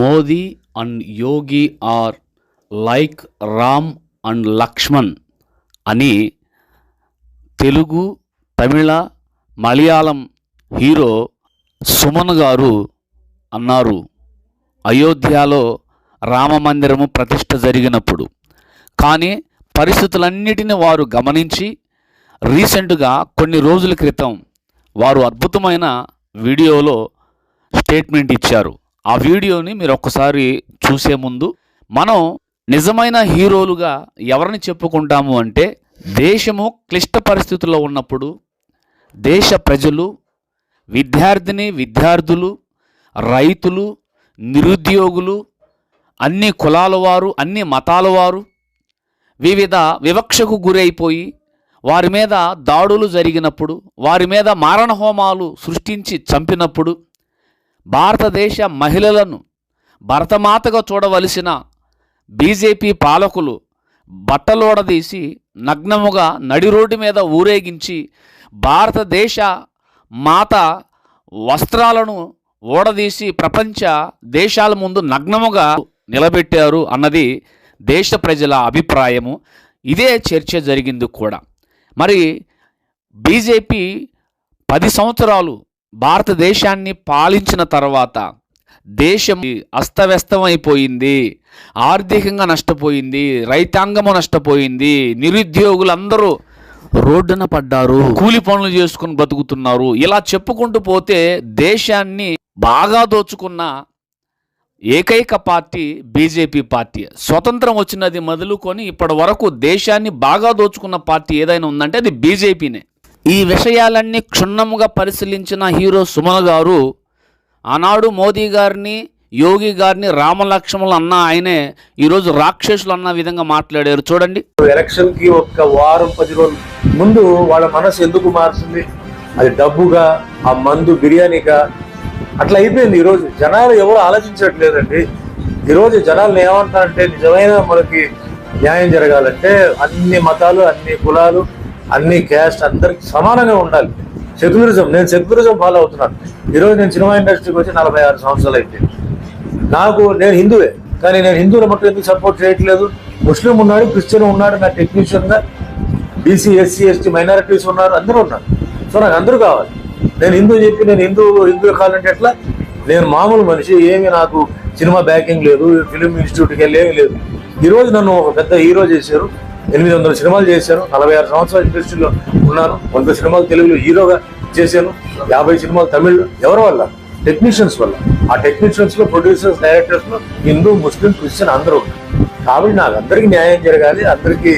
Modi and Yogi are like Ram and Lakshman అని Telugu Tamil Malayalam hero Suman గారు అన్నారు. అయోధ్యలో రామ మందిరము ప్రతిష్ట జరిగినప్పుడు. కానీ పరిస్థితులన్నిటిని వారు గమనించి రీసెంట్గా కొన్ని రోజుల క్రితం వారు అద్భుతమైన వీడియోలో స్టేట్మెంట్ ఇచ్చారు. ఆ వీడియోని మీరు ఒక్కసారి చూసే ముందు మనం నిజమైన హీరోలుగా ఎవరిని చెప్పుకుంటాము అంటే దేశము క్లిష్ట పరిస్థితుల్లో ఉన్నప్పుడు దేశ ప్రజలు విద్యార్థిని విద్యార్థులు రైతులు నిరుద్యోగులు అన్ని కులాల వారు అన్ని మతాల వారు వివిధ వివక్షకు గురైపోయి వారి మీద దాడులు జరిగినప్పుడు వారి మీద మారణ హోమాలు సృష్టించి చంపినప్పుడు భారతదేశ మహిళలను భరతమాతగా చూడవలసిన బీజేపీ పాలకులు బట్టలోడదీసి నగ్నముగా నడి రోడ్డు మీద ఊరేగించి భారతదేశ మాత వస్త్రాలను ఓడదీసి ప్రపంచ దేశాల ముందు నగ్నముగా నిలబెట్టారు అన్నది దేశ ప్రజల అభిప్రాయము. ఇదే చర్చ జరిగింది కూడా. మరి బీజేపీ పది సంవత్సరాలు భారతదేశాన్ని పాలించిన తర్వాత దేశం అస్తవ్యస్తమైపోయింది ఆర్థికంగా నష్టపోయింది రైతాంగము నష్టపోయింది నిరుద్యోగులందరూ రోడ్డున పడ్డారు కూలి పనులు చేసుకుని బతుకుతున్నారు. ఇలా చెప్పుకుంటూ పోతే దేశాన్ని బాగా దోచుకున్న ఏకైక పార్టీ బీజేపీ పార్టీ. స్వతంత్రం వచ్చినది మొదలుకొని ఇప్పటి వరకు దేశాన్ని బాగా దోచుకున్న పార్టీ ఏదైనా ఉందంటే అది బీజేపీనే. ఈ విషయాలన్నీ క్షుణ్ణముగా పరిశీలించిన హీరో సుమన్ గారు ఆనాడు మోదీ గారిని యోగి గారిని రామలక్ష్మణులు అన్న ఆయనే ఈరోజు రాక్షసులు అన్న విధంగా మాట్లాడారు. చూడండి. ఎలక్షన్కి ఒక్క వారం పది రోజులు ముందు వాళ్ళ మనసు ఎందుకు మారుతుంది? అది డబ్బుగా ఆ మందు బిర్యానీగా అట్లా అయిపోయింది ఈరోజు. జనాలు ఎవరు ఆలోచించట్లేదండి. ఈరోజు జనాలు ఏమంటారంటే నిజమైన మనకి న్యాయం జరగాలంటే అన్ని మతాలు అన్ని కులాలు అన్ని క్యాస్ట్ అందరికి సమానంగా ఉండాలి. సెక్యులరిజం నేను సెక్యులరిజం ఫాలో అవుతున్నాను. ఈరోజు నేను సినిమా ఇండస్ట్రీకి వచ్చి నలభై ఆరు సంవత్సరాలు అయిపోయింది. నాకు నేను హిందువే కానీ నేను హిందువుల మట్టు ఎందుకు సపోర్ట్ చేయట్లేదు? ముస్లిం ఉన్నాడు క్రిస్టియన్ ఉన్నాడు నా టెక్నీషియన్గా బీసీ ఎస్సీ ఎస్టీ మైనారిటీస్ ఉన్నారు అందరూ ఉన్నారు. సో నాకు అందరూ కావాలి. నేను హిందూ చెప్పి నేను హిందూ హిందూ కావాలంటే ఎట్లా? నేను మామూలు మనిషి ఏమి నాకు సినిమా బ్యాకింగ్ లేదు ఫిలిం ఇన్స్టిట్యూట్కి వెళ్ళి ఏమీ లేదు. ఈరోజు నన్ను ఒక పెద్ద హీరో చేశారు. ఎనిమిది వందల సినిమాలు చేశాను నలభై ఆరు సంవత్సరాల ఇండస్ట్రీలో ఉన్నాను వంద సినిమాలు తెలుగులో హీరోగా చేశాను యాభై సినిమాలు తమిళ్ ఎవరి వల్ల? టెక్నీషియన్స్ వల్ల. ఆ టెక్నీషియన్స్లో ప్రొడ్యూసర్స్ డైరెక్టర్స్లో హిందూ ముస్లిం క్రిస్టియన్ అందరూ కాబట్టి నాకు అందరికీ న్యాయం జరగాలి అందరికీ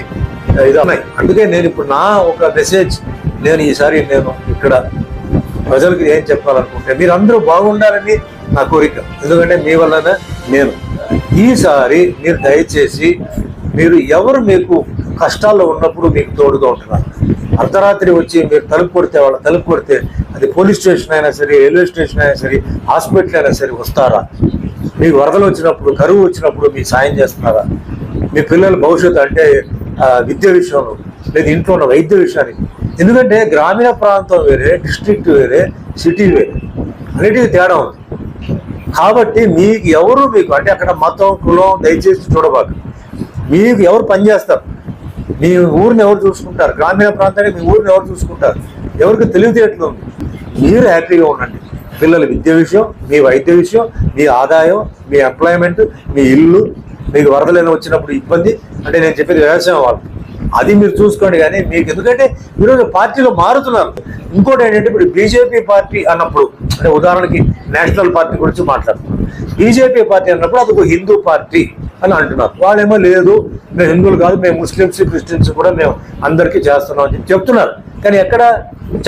ఇది ఉన్నాయి. అందుకే నేను ఇప్పుడు నా ఒక మెసేజ్ నేను ఈసారి నేను ఇక్కడ ప్రజలకు ఏం చెప్పాలనుకుంటే మీరు అందరూ బాగుండాలని నా కోరిక. ఎందుకంటే మీ వల్లనే నేను. ఈసారి మీరు దయచేసి మీరు ఎవరు మీకు కష్టాల్లో ఉన్నప్పుడు మీకు తోడుగా ఉంటున్నారు. అర్ధరాత్రి వచ్చి మీరు తలుపు కొడితే వాళ్ళ తలుపు కొడితే అది పోలీస్ స్టేషన్ అయినా సరే రైల్వే స్టేషన్ అయినా సరే హాస్పిటల్ అయినా సరే వస్తారా? మీకు వరదలు వచ్చినప్పుడు కరువు వచ్చినప్పుడు మీ సాయం చేస్తున్నారా? మీ పిల్లల భవిష్యత్తు అంటే విద్య విషయంలో లేదు ఇంట్లో ఉన్న వైద్య విషయానికి. ఎందుకంటే గ్రామీణ ప్రాంతం వేరే డిస్ట్రిక్ట్ వేరే సిటీ వేరే. అన్నిటికీ తేడా ఉంది. కాబట్టి మీకు ఎవరు మీకు అంటే అక్కడ మతం కులం దయచేసి చూడబాక. మీకు ఎవరు పనిచేస్తారు మీ ఊరిని ఎవరు చూసుకుంటారు? గ్రామీణ ప్రాంతానికి మీ ఊరిని ఎవరు చూసుకుంటారు? ఎవరికి తెలివితేటలు ఉంది? మీరు హ్యాపీగా ఉండండి. పిల్లల విద్య విషయం మీ వైద్య విషయం మీ ఆదాయం మీ ఎంప్లాయ్మెంట్ మీ ఇల్లు మీకు వరదలైన వచ్చినప్పుడు ఇబ్బంది అంటే నేను చెప్పేది వ్యవసాయం వాళ్ళు. అది మీరు చూసుకోండి కానీ మీకు ఎందుకంటే ఈరోజు పార్టీలో మారుతున్నారు. ఇంకోటి ఏంటంటే ఇప్పుడు బీజేపీ పార్టీ అన్నప్పుడు అంటే ఉదాహరణకి నేషనల్ పార్టీ గురించి మాట్లాడుతున్నాం. బీజేపీ పార్టీ అన్నప్పుడు అది ఒక హిందూ పార్టీ. అని అంటున్నారు. వాళ్ళేమో లేదు మేము హిందువులు కాదు మేము ముస్లిమ్స్ క్రిస్టియన్స్ కూడా మేము అందరికీ చేస్తున్నాం అని చెప్తున్నారు. కానీ ఎక్కడ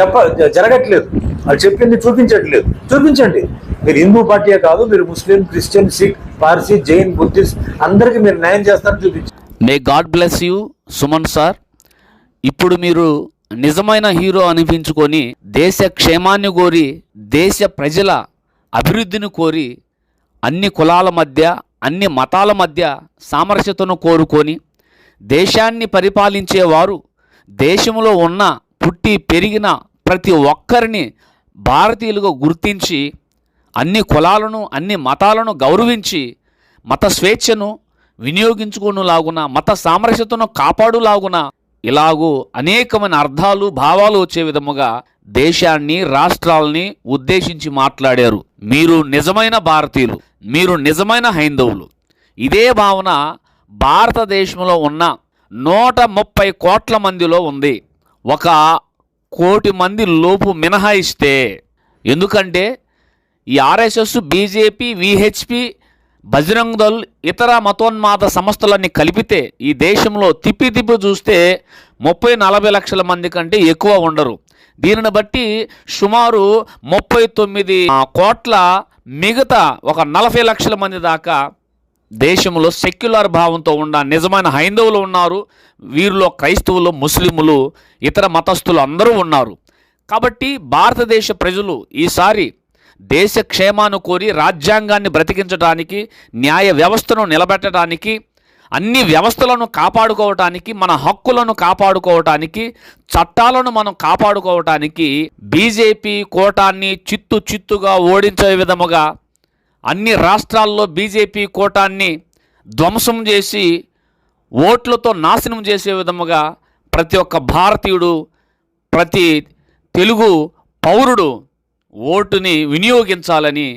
చెప్ప జరగట్లేదు. వాళ్ళు చెప్పింది చూపించట్లేదు. చూపించండి. మీరు హిందూ పార్టీయే కాదు మీరు Muslim Christian Sikh Parsi Jain Buddhist అందరికీ మీరు న్యాయం చేస్తారని చూపించండి. May God bless you Suman sir ఇప్పుడు మీరు నిజమైన హీరో అనిపించుకొని దేశ క్షేమాన్ని కోరి దేశ ప్రజల అభివృద్ధిని కోరి అన్ని కులాల మధ్య అన్ని మతాల మధ్య సామరస్యతను కోరుకొని దేశాన్ని పరిపాలించేవారు దేశంలో ఉన్న పుట్టి పెరిగిన ప్రతి ఒక్కరిని భారతీయులుగా గుర్తించి అన్ని కులాలను అన్ని మతాలను గౌరవించి మత స్వేచ్ఛను వినియోగించుకునేలాగున మత సామరస్యతను కాపాడులాగున ఇలాగూ అనేకమైన అర్థాలు భావాలు వచ్చే విధముగా దేశాన్ని రాష్ట్రాలని ఉద్దేశించి మాట్లాడారు. మీరు నిజమైన భారతీయులు మీరు నిజమైన హైందవులు. ఇదే భావన భారతదేశంలో ఉన్న నూట ముప్పై కోట్ల మందిలో ఉంది. ఒక కోటి మంది లోపు మినహాయిస్తే ఎందుకంటే ఈ RSS BJP VHP Bajrang Dal ఇతర మతోన్మాద సంస్థలన్నీ కలిపితే ఈ దేశంలో తిప్పి తిప్పి చూస్తే ముప్పై నలభై లక్షల మంది కంటే ఎక్కువ ఉండరు. దీనిని బట్టి సుమారు ముప్పై తొమ్మిది కోట్ల మిగతా ఒక నలభై లక్షల మంది దాకా దేశంలో సెక్యులర్ భావంతో ఉన్న నిజమైన హైందవులు ఉన్నారు. వీరిలో క్రైస్తవులు ముస్లిములు ఇతర మతస్థులు అందరూ ఉన్నారు. కాబట్టి భారతదేశ ప్రజలు ఈసారి దేశ క్షేమాను కోరి రాజ్యాంగాన్ని బ్రతికించడానికి న్యాయ వ్యవస్థను నిలబెట్టడానికి అన్ని వ్యవస్థలను కాపాడుకోవటానికి మన హక్కులను కాపాడుకోవటానికి చట్టాలను మనం కాపాడుకోవటానికి బీజేపీ కోటాన్ని చిత్తు చిత్తుగా ఓడించే విధముగా అన్ని రాష్ట్రాల్లో బీజేపీ కోటాన్ని ధ్వంసం చేసి ఓట్లతో నాశనం చేసే విధముగా ప్రతి ఒక్క భారతీయుడు ప్రతి తెలుగు పౌరుడు ఓటుని వినియోగించాలని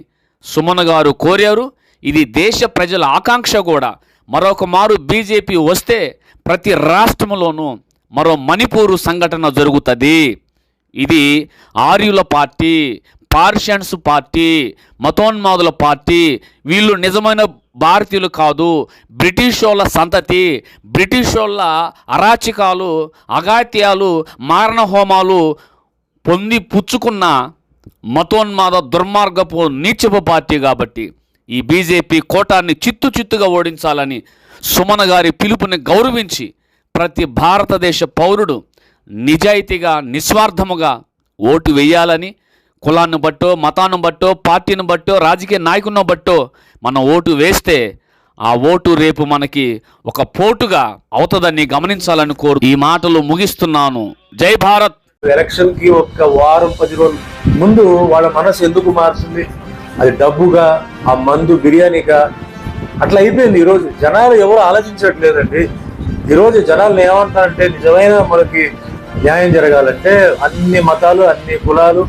సుమన్ గారు కోరారు. ఇది దేశ ప్రజల ఆకాంక్ష కూడా. మరొక మారు బీజేపీ వస్తే ప్రతి రాష్ట్రంలోనూ మరో మణిపూరు సంఘటన జరుగుతుంది. ఇది ఆర్యుల పార్టీ పార్షియన్స్ పార్టీ మతోన్మాదుల పార్టీ వీళ్ళు నిజమైన భారతీయులు కాదు బ్రిటిష్ వాళ్ళ సంతతి బ్రిటిష్ వాళ్ళ అరాచకాలు అగాత్యాలు మారణ హోమాలు పొంది పుచ్చుకున్న మతోన్మాద దుర్మార్గపు నీచపు పార్టీ కాబట్టి ఈ బీజేపీ కోటాన్ని చిత్తు చిత్తుగా ఓడించాలని సుమన గారి పిలుపుని గౌరవించి ప్రతి భారతదేశ పౌరుడు నిజాయితీగా నిస్వార్థముగా ఓటు వేయాలని కులాన్ని బట్టో మతాన్ని బట్టో పార్టీని బట్టో రాజకీయ నాయకుని బట్టో మనం ఓటు వేస్తే ఆ ఓటు రేపు మనకి ఒక పోటుగా అవుతుందని గమనించాలని కోరు ఈ మాటలు ముగిస్తున్నాను. జై భారత్! ఎలక్షన్కి ఒక్క వారం పది రోజులు ముందు వాళ్ళ మనసు ఎందుకు మారుతుంది? అది డబ్బుగా ఆ మందు బిర్యానీగా? అట్లా అయిపోయింది ఈరోజు. జనాలు ఎవరు ఆలోచించట్లేదండి. ఈరోజు జనాలు ఏమంటారంటే నిజమైన మనకి న్యాయం జరగాలంటే అన్ని మతాలు అన్ని కులాలు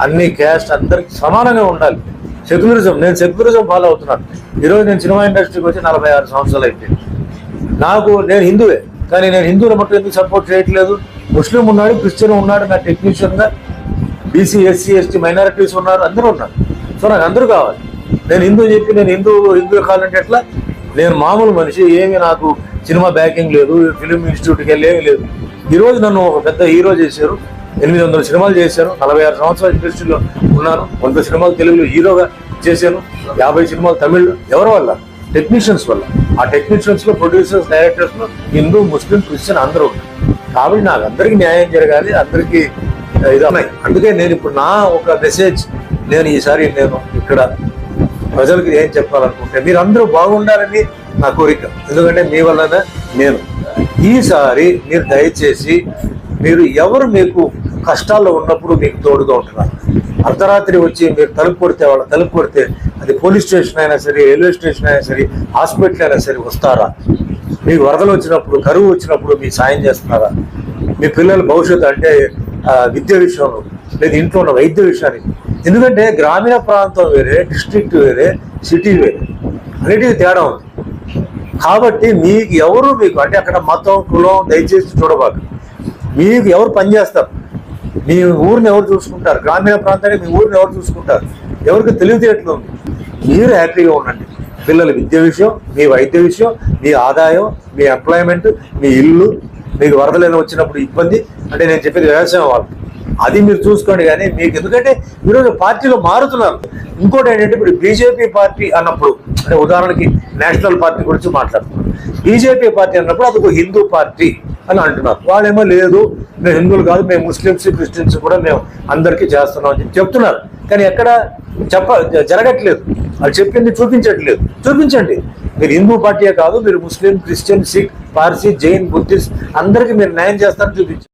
అన్ని క్యాస్ట్ అందరికి సమానంగా ఉండాలి. సెక్యులరిజం నేను సెక్యులరిజం ఫాలో అవుతున్నాను. ఈరోజు నేను సినిమా ఇండస్ట్రీకి వచ్చి నలభై ఆరు సంవత్సరాలు అయిపోయింది. నాకు నేను హిందువే కానీ నేను హిందువుల మట్టు ఎందుకు సపోర్ట్ చేయట్లేదు? ముస్లిం ఉన్నాడు క్రిస్టియన్ ఉన్నాడు నా టెక్నీషియన్గా బీసీ ఎస్సీ ఎస్టీ మైనారిటీస్ ఉన్నారు అందరూ ఉన్నారు. సో నాకు అందరూ కావాలి. నేను హిందూ చెప్పి నేను హిందూ హిందూ కావాలంటే ఎట్లా? నేను మామూలు మనిషి ఏమి నాకు సినిమా బ్యాకింగ్ లేదు ఫిలిం ఇన్స్టిట్యూట్కి వెళ్ళి ఏమీ లేదు. ఈ రోజు నన్ను ఒక పెద్ద హీరో చేశారు. ఎనిమిది వందల సినిమాలు చేశాను నలభై ఆరు సంవత్సరాల ఇండస్ట్రీలో ఉన్నాను. వంద సినిమాలు తెలుగులో హీరోగా చేశాను. యాభై సినిమాలు తమిళ్ ఎవరి వల్ల? టెక్నీషియన్స్ వల్ల. ఆ టెక్నీషియన్స్లో ప్రొడ్యూసర్స్ డైరెక్టర్స్లో హిందూ ముస్లిం క్రిస్టియన్ అందరూ ఉన్నారు. కాబట్టి నాకు అందరికీ న్యాయం జరగాలి అందరికీ ఇదన్నాయి ఇది అందుకే నేను ఇప్పుడు నా ఒక మెసేజ్ నేను ఈసారి నేను ఇక్కడ ప్రజలకు ఏం చెప్పాలనుకుంటే మీరు అందరూ బాగుండాలని నా కోరిక. ఎందుకంటే మీ వల్లనే నేను. ఈసారి మీరు దయచేసి మీరు ఎవరు మీకు కష్టాల్లో ఉన్నప్పుడు మీకు తోడుగా ఉంటున్నారు. అర్ధరాత్రి వచ్చి మీరు తలుపు కొడితే వాళ్ళ తలుపు కొడితే అది పోలీస్ స్టేషన్ అయినా సరే రైల్వే స్టేషన్ అయినా సరే హాస్పిటల్ అయినా సరే వస్తారా? మీకు వరదలు వచ్చినప్పుడు కరువు వచ్చినప్పుడు మీకు సాయం చేస్తున్నారా? మీ పిల్లల భవిష్యత్తు అంటే విద్య విషయంలో లేదా ఇంట్లో ఉన్న వైద్య విషయానికి. ఎందుకంటే గ్రామీణ ప్రాంతం వేరే డిస్ట్రిక్ట్ వేరే సిటీ వేరే. అన్నిటికీ తేడా ఉంది. కాబట్టి మీకు ఎవరు మీకు అంటే అక్కడ మతం కులం దయచేసి చూడబాక. మీకు ఎవరు పనిచేస్తారు మీ ఊరిని ఎవరు చూసుకుంటారు? గ్రామీణ ప్రాంతానికి మీ ఊరిని ఎవరు చూసుకుంటారు? ఎవరికి తెలివితేటలు ఉంది? మీరు హ్యాపీగా ఉండండి. పిల్లల విద్య విషయం మీ వైద్య విషయం మీ ఆదాయం మీ ఎంప్లాయ్మెంట్ మీ ఇల్లు మీకు వరదలైన వచ్చినప్పుడు ఇబ్బంది. అంటే నేను చెప్పేది వ్యవసాయం వాళ్ళు. అది మీరు చూసుకోండి కానీ మీకు ఎందుకంటే ఈరోజు పార్టీలో మారుతున్నారు. ఇంకోటి ఏంటంటే ఇప్పుడు బీజేపీ పార్టీ అన్నప్పుడు అంటే ఉదాహరణకి నేషనల్ పార్టీ గురించి మాట్లాడుతున్నారు బీజేపీ పార్టీ అన్నప్పుడు అది ఒక హిందూ పార్టీ అని అంటున్నారు. వాళ్ళేమో లేదు మేము హిందువులు కాదు మేము ముస్లిమ్స్ క్రిస్టియన్స్ కూడా మేము అందరికీ చేస్తున్నాం అని చెప్తున్నారు. కానీ ఎక్కడ చెప్ప జరగట్లేదు. వాళ్ళు చెప్పింది చూపించట్లేదు. చూపించండి. మీరు హిందూ పార్టీయే కాదు మీరు Muslim Christian Sikh Parsi Jain Buddhist అందరికీ మీరు న్యాయం చేస్తారని చూపించండి